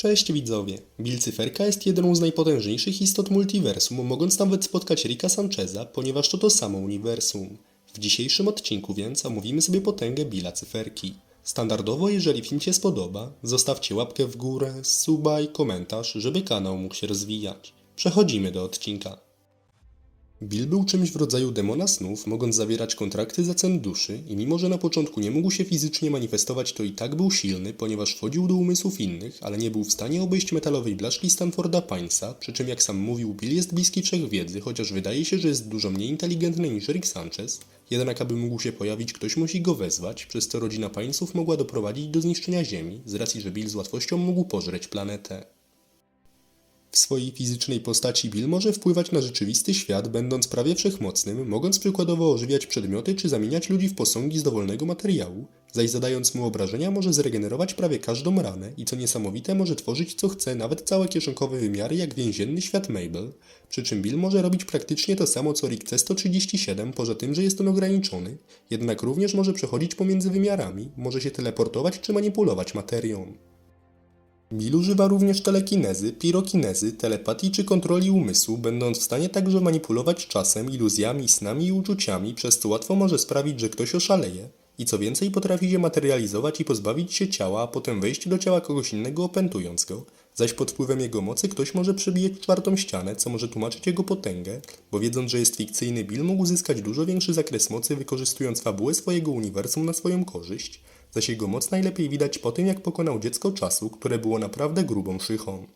Cześć widzowie. Bill Cyferka jest jedną z najpotężniejszych istot multiversum, mogąc nawet spotkać Ricka Sancheza, ponieważ to to samo uniwersum. W dzisiejszym odcinku więc omówimy sobie potęgę Billa Cyferki. Standardowo, jeżeli film Cię spodoba, zostawcie łapkę w górę, suba i komentarz, żeby kanał mógł się rozwijać. Przechodzimy do odcinka. Bill był czymś w rodzaju demona snów, mogąc zawierać kontrakty za cen duszy i mimo, że na początku nie mógł się fizycznie manifestować, to i tak był silny, ponieważ wchodził do umysłów innych, ale nie był w stanie obejść metalowej blaszki Stanforda Pinesa, przy czym jak sam mówił, Bill jest bliski wszechwiedzy, chociaż wydaje się, że jest dużo mniej inteligentny niż Rick Sanchez, jednak aby mógł się pojawić, ktoś musi go wezwać, przez co rodzina Pinesów mogła doprowadzić do zniszczenia Ziemi, z racji, że Bill z łatwością mógł pożreć planetę. W swojej fizycznej postaci Bill może wpływać na rzeczywisty świat, będąc prawie wszechmocnym, mogąc przykładowo ożywiać przedmioty czy zamieniać ludzi w posągi z dowolnego materiału, zaś zadając mu obrażenia może zregenerować prawie każdą ranę i co niesamowite może tworzyć co chce, nawet całe kieszonkowe wymiary jak więzienny świat Mabel, przy czym Bill może robić praktycznie to samo co Rick C-137, poza tym, że jest on ograniczony, jednak również może przechodzić pomiędzy wymiarami, może się teleportować czy manipulować materią. Bill używa również telekinezy, pirokinezy, telepatii czy kontroli umysłu, będąc w stanie także manipulować czasem, iluzjami, snami i uczuciami, przez co łatwo może sprawić, że ktoś oszaleje. I co więcej, potrafi się materializować i pozbawić się ciała, a potem wejść do ciała kogoś innego opętując go, zaś pod wpływem jego mocy ktoś może przebijać czwartą ścianę, co może tłumaczyć jego potęgę, bo wiedząc, że jest fikcyjny, Bill mógł uzyskać dużo większy zakres mocy, wykorzystując fabułę swojego uniwersum na swoją korzyść, zaś jego moc najlepiej widać po tym, jak pokonał dziecko czasu, które było naprawdę grubą szychą.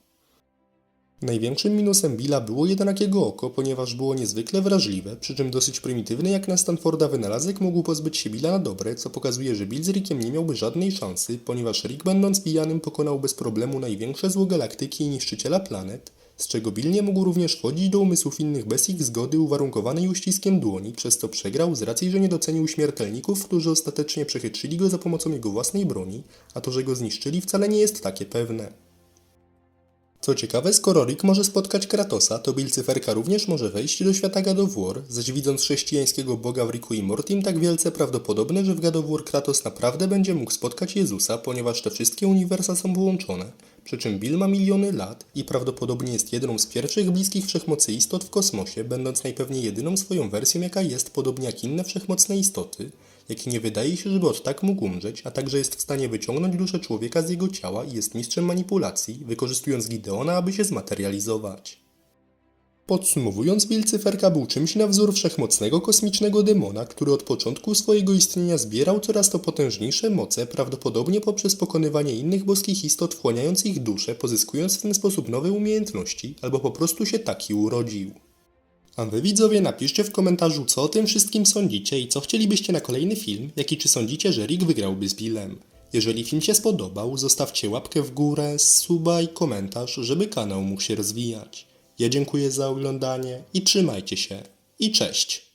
Największym minusem Billa było jednak jego oko, ponieważ było niezwykle wrażliwe, przy czym dosyć prymitywny jak na Stanforda wynalazek mógł pozbyć się Billa na dobre, co pokazuje, że Bill z Rickiem nie miałby żadnej szansy, ponieważ Rick będąc pijanym pokonał bez problemu największe zło galaktyki i niszczyciela planet, z czego Bill nie mógł również wchodzić do umysłów innych bez ich zgody uwarunkowanej uściskiem dłoni, przez co przegrał z racji, że nie docenił śmiertelników, którzy ostatecznie przechytrzyli go za pomocą jego własnej broni, a to, że go zniszczyli wcale nie jest takie pewne. Co ciekawe, skoro Rick może spotkać Kratosa, to Bill Cyferka również może wejść do świata God zaś widząc chrześcijańskiego boga w Ricku i Mortim tak wielce prawdopodobne, że w God Kratos naprawdę będzie mógł spotkać Jezusa, ponieważ te wszystkie uniwersa są połączone. Przy czym Bill ma miliony lat i prawdopodobnie jest jedną z pierwszych bliskich wszechmocy istot w kosmosie, będąc najpewniej jedyną swoją wersją jaka jest, podobnie jak inne wszechmocne istoty, jak i nie wydaje się, żeby od tak mógł umrzeć, a także jest w stanie wyciągnąć duszę człowieka z jego ciała i jest mistrzem manipulacji, wykorzystując Gideona, aby się zmaterializować. Podsumowując, Bill Cyferka był czymś na wzór wszechmocnego kosmicznego demona, który od początku swojego istnienia zbierał coraz to potężniejsze moce, prawdopodobnie poprzez pokonywanie innych boskich istot, wchłaniając ich duszę, pozyskując w ten sposób nowe umiejętności, albo po prostu się taki urodził. A wy widzowie napiszcie w komentarzu co o tym wszystkim sądzicie i co chcielibyście na kolejny film, jak i czy sądzicie, że Rick wygrałby z Billem. Jeżeli film się spodobał, zostawcie łapkę w górę, suba i komentarz, żeby kanał mógł się rozwijać. Ja dziękuję za oglądanie i trzymajcie się. I cześć!